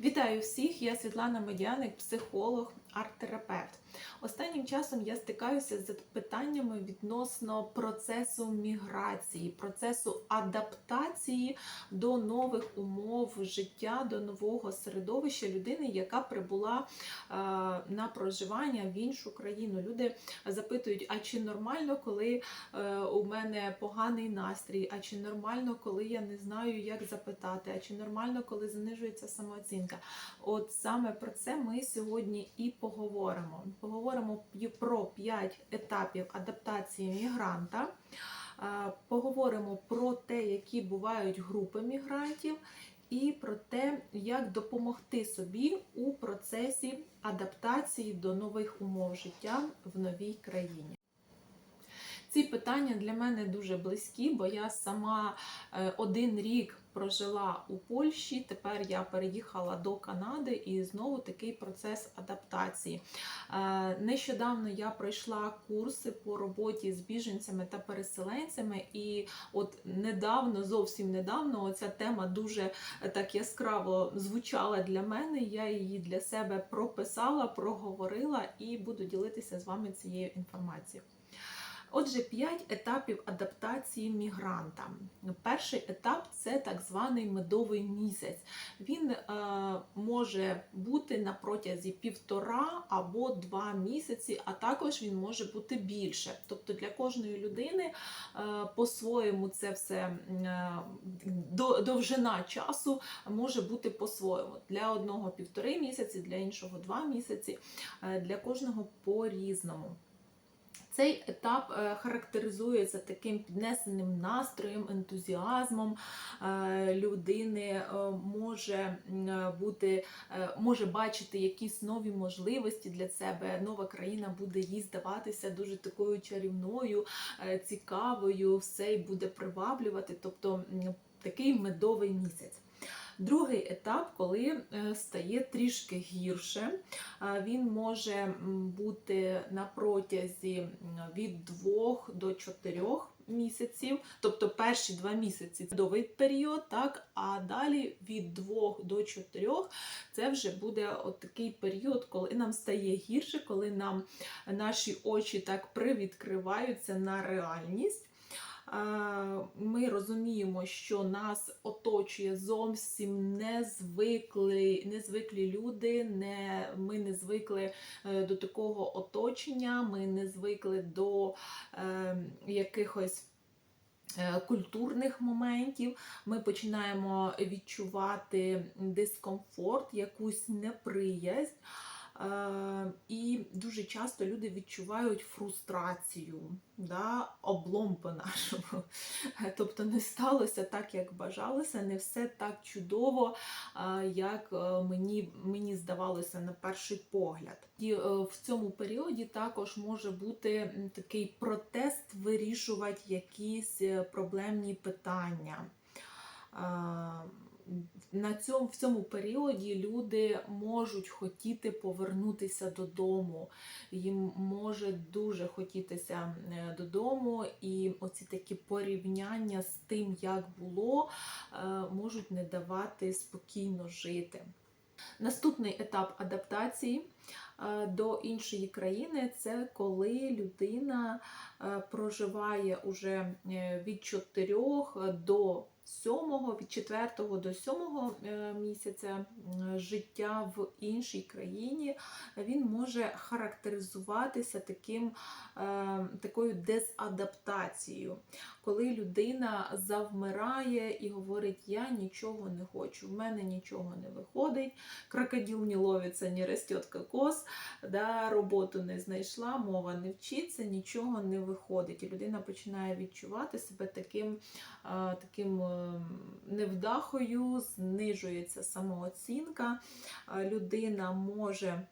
Вітаю всіх! Я Світлана Медяник, психолог, арт-терапевт. Останнім часом я стикаюся з питаннями відносно процесу міграції, процесу адаптації до нових умов життя, до нового середовища людини, яка прибула е, на проживання в іншу країну. Люди запитують: а чи нормально, коли е, у мене поганий настрій? А чи нормально, коли я не знаю, як запитати? А чи нормально, коли занижується самооцінка? От саме про це ми сьогодні і поговоримо. Поговоримо про 5 етапів адаптації мігранта. Е, Поговоримо про те, які бувають групи мігрантів, і про те, як допомогти собі у процесі адаптації до нових умов життя в новій країні. Ці питання для мене дуже близькі, бо я сама е, один рік прожила у Польщі. Тепер я переїхала до Канади і знову такий процес адаптації. Е, Нещодавно я пройшла курси по роботі з біженцями та переселенцями, і от недавно, зовсім недавно, оця тема дуже е, так яскраво звучала для мене. Я її для себе прописала, проговорила і буду ділитися з вами цією інформацією. Отже, 5 етапів адаптації мігранта. Перший етап це так званий медовий місяць. Він е, може бути на протязі півтора або два місяці, а також він може бути більше. Тобто для кожної людини е, по-своєму це все е, довжина часу може бути по-своєму. Для одного півтори місяці, для іншого два місяці, е, для кожного по-різному. Цей етап е, характеризується таким піднесеним настроєм, ентузіазмом е, людини, е, може бути, може бачити якісь нові можливості для себе. Нова країна буде їй здаватися дуже такою чарівною, цікавою, все й буде приваблювати. Тобто такий медовий місяць. Другий етап, коли е, стає трішки гірше, він може бути на протязі від 2 до 4 місяців, тобто перші два місяці це довгий період, так, а далі від 2 до 4 це вже буде от такий період, коли нам стає гірше, коли нам наші очі так привідкриваються на реальність. Ми розуміємо, що нас оточує зовсім незвикли, незвиклі люди. Не, ми не звикли е, до такого оточення, ми не звикли до е, якихось. е, Культурних моментів ми починаємо відчувати дискомфорт, якусь неприязнь. Е, І дуже часто люди відчувають фрустрацію, да, облом по-нашому. Тобто не сталося так, як бажалося, не все так чудово, е, як е, мені, мені здавалося на перший погляд. І в цьому періоді також може бути такий протест вирішувати якісь проблемні питання. На цьому, в цьому періоді люди можуть хотіти повернутися додому. Їм може дуже хотітися е, додому, і оці такі порівняння з тим, як було, е, можуть не давати спокійно жити. Наступний етап адаптації е, до іншої країни це коли людина проживає уже від 4 до 7, від 4 до 7 е, місяця життя в іншій країні, він може характеризуватися таким, е, такою дезадаптацією, коли людина завмирає і говорить: Я нічого не хочу, в мене нічого не виходить, крокодил не ловиться, не ростет кокос, да, роботу не знайшла, мова не вчиться, нічого не виходить. І людина починає відчувати себе таким, таким е, невдахою, знижується самооцінка. Людина може.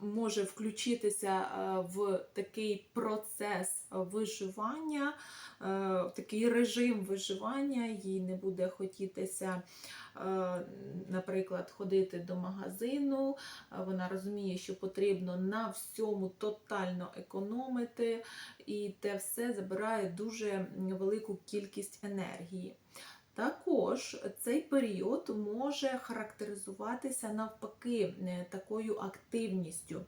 Може включитися в такий процес виживання, е, в такий режим виживання, їй не буде хотітися, е, наприклад, ходити до магазину. Вона розуміє, що потрібно на всьому тотально економити, і те все забирає дуже велику кількість енергії. Також цей період може характеризуватися навпаки е, такою активністю.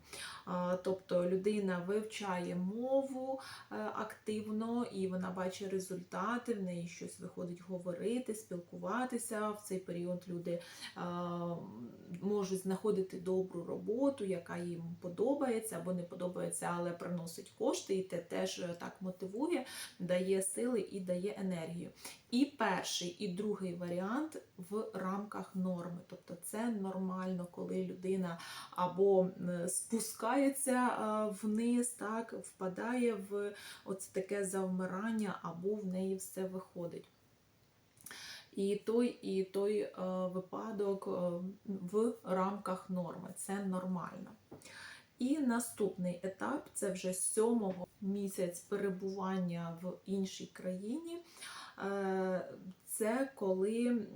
Тобто людина вивчає мову е, активно і вона бачить результати, в неї щось виходить говорити, спілкуватися. В цей період люди можуть знаходити добру роботу, яка їм подобається або не подобається, але приносить кошти, і те теж е, так мотивує, дає сили і дає енергію. І перший, і другий варіант в рамках норми. Тобто це нормально, коли людина або спускається вниз, так, впадає в оце таке завмирання, або в неї все виходить. І той, і той е, випадок е, в рамках норми. Це нормально. І наступний етап це вже сьомого місяць перебування в іншій країні. Е, Це коли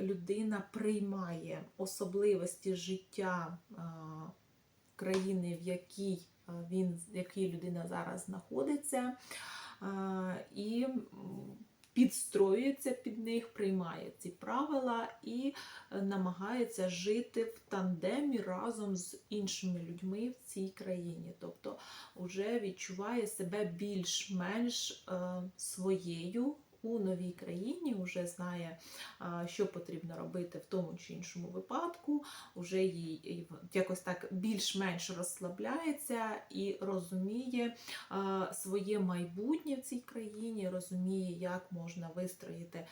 людина приймає особливості життя е, країни, в якій е, він, в якій людина зараз знаходиться, і підстроюється під них, приймає ці правила і намагається жити в тандемі разом з іншими людьми в цій країні. Тобто вже відчуває себе більш-менш своєю. У новій країні вже знає, що потрібно робити в тому чи іншому випадку, вже їй якось так більш-менш розслабляється і розуміє своє майбутнє в цій країні, розуміє, як можна вистроїти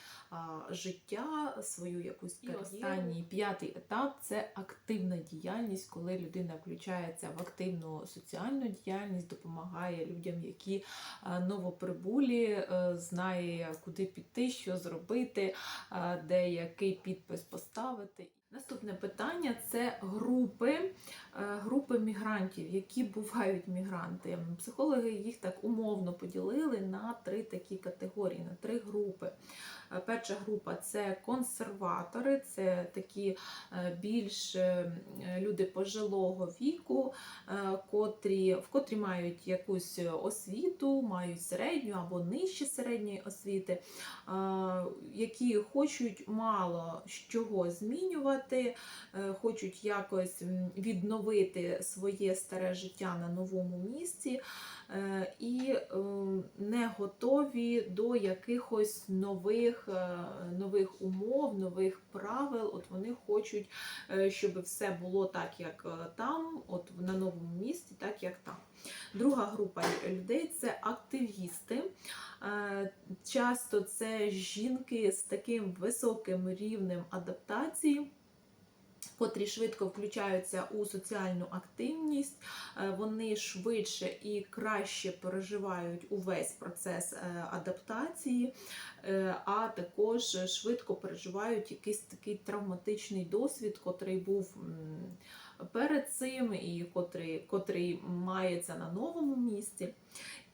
життя, свою якусь І останній, п'ятий етап це активна діяльність, коли людина включається в активну соціальну діяльність, допомагає людям, які новоприбулі, е, знає, куди піти, що зробити, де який підпис поставити. Наступне питання це групи, е, групи мігрантів, які бувають мігранти. Психологи їх так умовно поділили на три такі категорії, на три групи. Е, Перша група це консерватори, це такі е, більш люди пожилого віку, котрі, в котрі мають якусь освіту, мають середню або нижче середньої освіти, які хочуть мало чого змінювати, е, хочуть якось відновити своє старе життя на новому місці е, і е, не готові до якихось нових, е, нових умов, нових правил. От вони хочуть, щоб все було так, як там, от на новому місці, так як там. Друга група людей це активісти. Часто це жінки з таким високим рівнем адаптації. Котрі швидко включаються у соціальну активність, Е, вони швидше і краще переживають увесь процес е, адаптації, е, а також швидко переживають якийсь такий травматичний досвід, котрий був перед цим і котрий, котрий мається на новому місці.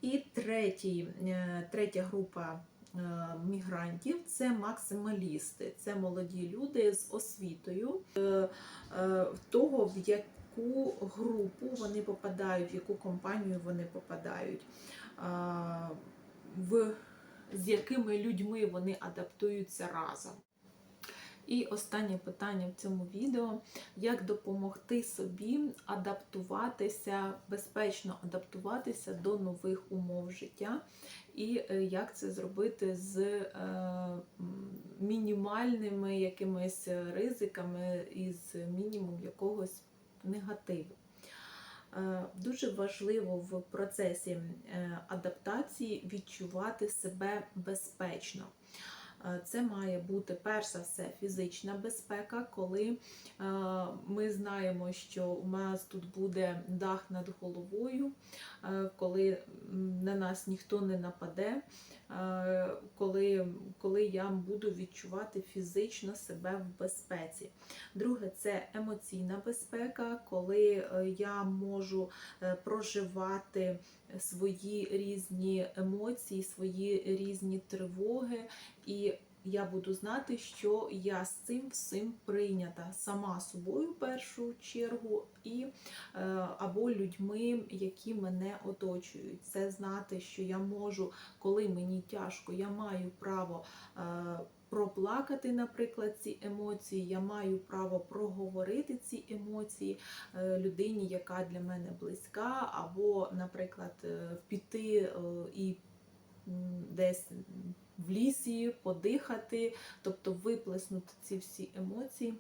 І третій, третя група мігрантів це максималісти, це молоді люди з освітою е, е, того, в яку групу вони попадають, в яку компанію вони попадають, в, з якими людьми вони адаптуються разом. І останнє питання в цьому відео: як допомогти собі адаптуватися, безпечно адаптуватися до нових умов життя, і е, як це зробити з е, мінімальними якимись ризиками і з мінімум якогось негативу. Е, Дуже важливо в процесі адаптації відчувати себе безпечно. Це має бути перш за все фізична безпека, коли е, ми знаємо, що у нас тут буде дах над головою, е, коли на нас ніхто не нападе, коли, коли я буду відчувати фізично себе в безпеці. Друге, це емоційна безпека, коли е, я можу е, проживати свої різні емоції, свої різні тривоги і я буду знати, що я з цим всім прийнята сама собою в першу чергу, і е, або людьми, які мене оточують. Це знати, що я можу, коли мені тяжко, я маю право. е, Проплакати, наприклад, ці емоції, я маю право проговорити ці емоції е, людині, яка для мене близька, або, наприклад, піти і десь в лісі подихати, тобто виплеснути ці всі емоції.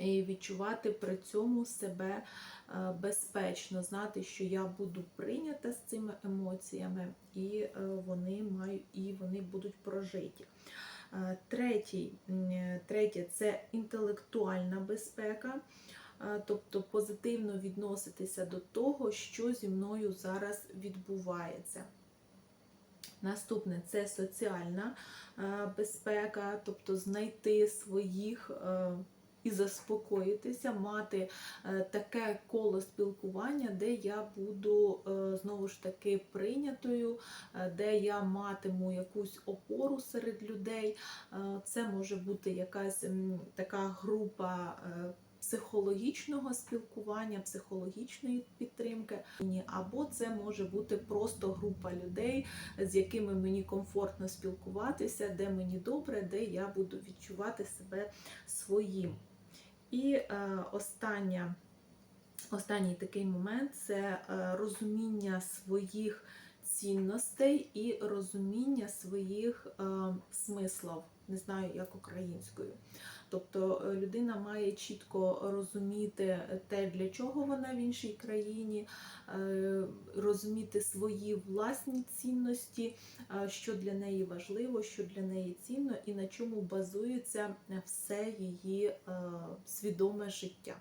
І відчувати при цьому себе е, безпечно, знати, що я буду прийнята з цими емоціями, і е, вони мають, і вони будуть прожиті. Е, Третій, третє це інтелектуальна безпека, тобто позитивно відноситися до того, що зі мною зараз відбувається. Наступне це соціальна е, безпека, тобто знайти своїх е, і заспокоїтися, мати е, таке коло спілкування, де я буду знову ж таки прийнятою, де я матиму якусь опору серед людей. Це може бути якась така група. Психологічного спілкування, психологічної підтримки, або це може бути просто група людей, з якими мені комфортно спілкуватися, де мені добре, де я буду відчувати себе своїм. І е, остання, останній такий момент це е, розуміння своїх цінностей і розуміння своїх е, смислів. Не знаю, як українською. Тобто е, людина має чітко розуміти те, для чого вона в іншій країні, е, розуміти свої власні цінності, е, що для неї важливо, що для неї цінно, і на чому базується все її свідоме життя.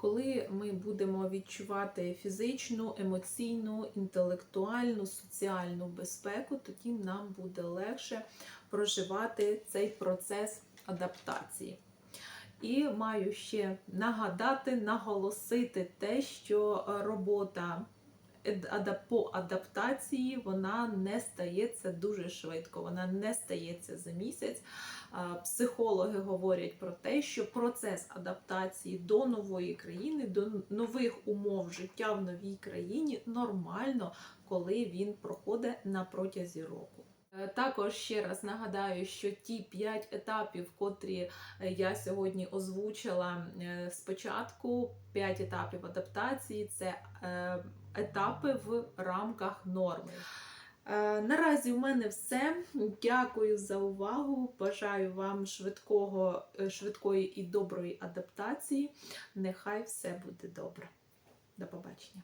Коли ми будемо відчувати фізичну, емоційну, інтелектуальну, соціальну безпеку, тоді нам буде легше проживати цей процес адаптації. І маю ще нагадати, наголосити те, що робота по адаптації вона не стається дуже швидко, вона не стається за місяць. Психологи говорять про те, що процес адаптації до нової країни, до нових умов життя в новій країні нормально, коли він проходить на протязі року. Е, Також ще раз нагадаю, що ті 5 етапів, котрі е, я сьогодні озвучила е, спочатку, 5 етапів адаптації це етапи в рамках норми. Наразі в мене все. Дякую за увагу. Бажаю вам швидкого, швидкої і доброї адаптації. Нехай все буде добре. До побачення.